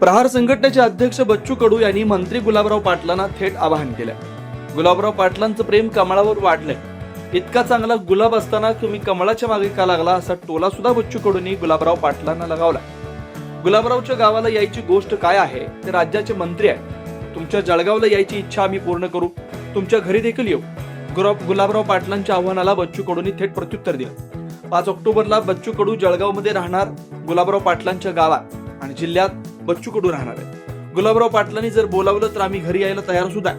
प्रहार संघटनेचे अध्यक्ष बच्चू कडू यांनी मंत्री गुलाबराव पाटलांना थेट आवाहन केलंय गुलाबराव पाटलांचं प्रेम कमळावर वाढलंय. इतका चांगला गुलाब असताना तुम्ही कमळाच्या मागे का लागला असा टोला सुद्धा बच्चू कडूंनी गुलाबराव पाटलांना लगावला. गुलाबरावच्या गावाला यायची गोष्ट काय आहे? ते राज्याचे मंत्री आहेत. तुमच्या जळगावला यायची इच्छा आम्ही पूर्ण करू. तुमच्या घरी देखील येऊ. गुलाब गुलाबराव पाटलांच्या आव्हानाला बच्चू कडूंनी थेट प्रत्युत्तर दिलं. पाच ऑक्टोबरला बच्चू कडू जळगावमध्ये राहणार गुलाबराव पाटलांच्या गावात आणि जिल्ह्यात बच्चू कडू राहणार आहे गुलाबराव पाटलांनी जर बोलावलं तर आम्ही घरी यायला तयार सुद्धा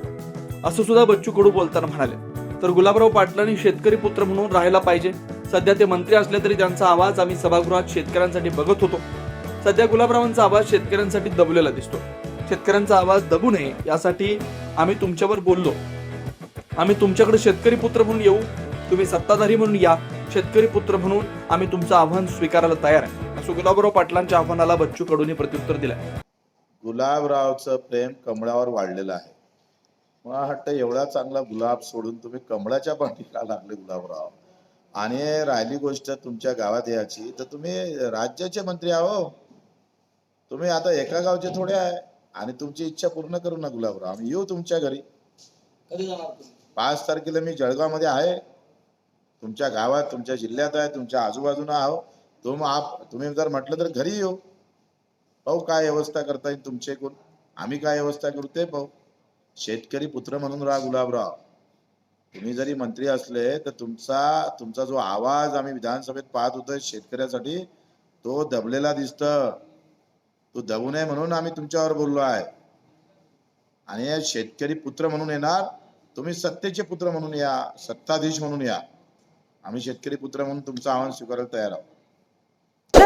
असं सुद्धा बच्चू कडू बोलताना म्हणाले. तर गुलाबराव पाटलांनी शेतकरी पुत्र म्हणून राहायला पाहिजे. सध्या ते मंत्री असले तरी त्यांचा आवाज आम्ही सभागृहात शेतकऱ्यांसाठी बघत होतो. सध्या गुलाबरावांचा आवाज शेतकऱ्यांसाठी दबलेला दिसतो शेतकऱ्यांचा आवाज दबू नये यासाठी आम्ही तुमच्यावर बोललो. आम्ही तुमच्याकडे शेतकरी पुत्र म्हणून येऊ. तुम्ही सत्ताधारी म्हणून या. शेतकरी पुत्र म्हणून आम्ही तुमचं आव्हान स्वीकारायला तयार आहे. असं गुलाबराव पाटलांच्या आव्हानाला बच्चू कडूंनी प्रत्युत्तर दिलंय. गुलाबरावचं प्रेम कमळावर वाढलेलं आहे. मला वाटतं एवढा चांगला गुलाब सोडून तुम्ही कमळाच्या पाठीला लागले गुलाबराव. आणि राहिली गोष्ट तुमच्या गावात याची तर तुम्ही राज्याचे मंत्री आहो. तुम्ही आता एका गावचे थोडे आहे आणि तुमची इच्छा पूर्ण करू ना गुलाबराव. आम्ही येऊ तुमच्या घरी. कधी जाणार तुम्ही? पाच तारखेला मी जळगावमध्ये आहे. तुमच्या गावात तुमच्या जिल्ह्यात आहे तुमच्या आजूबाजूला आहो. तुम आप तुम्ही जर म्हटलं तर घरी येऊ. पाहू काय व्यवस्था करता येईल तुमचे कोण आम्ही काय व्यवस्था करू ते पाहू. शेतकरी पुत्र म्हणून राहा गुलाबराव. तुम्ही जरी मंत्री असले तर तुमचा तुमचा जो आवाज आम्ही विधानसभेत पाहत होतो शेतकऱ्यासाठी तो दबलेला दिसत. तो दबू नये म्हणून आम्ही तुमच्यावर बोललो आहे. आणि शेतकरी पुत्र म्हणून येणार तुम्ही सत्तेचे पुत्र म्हणून या सत्ताधीश म्हणून या. आम्ही शेतकरी पुत्र म्हणून तुमचं आव्हान स्वीकारायला तयार आहोत.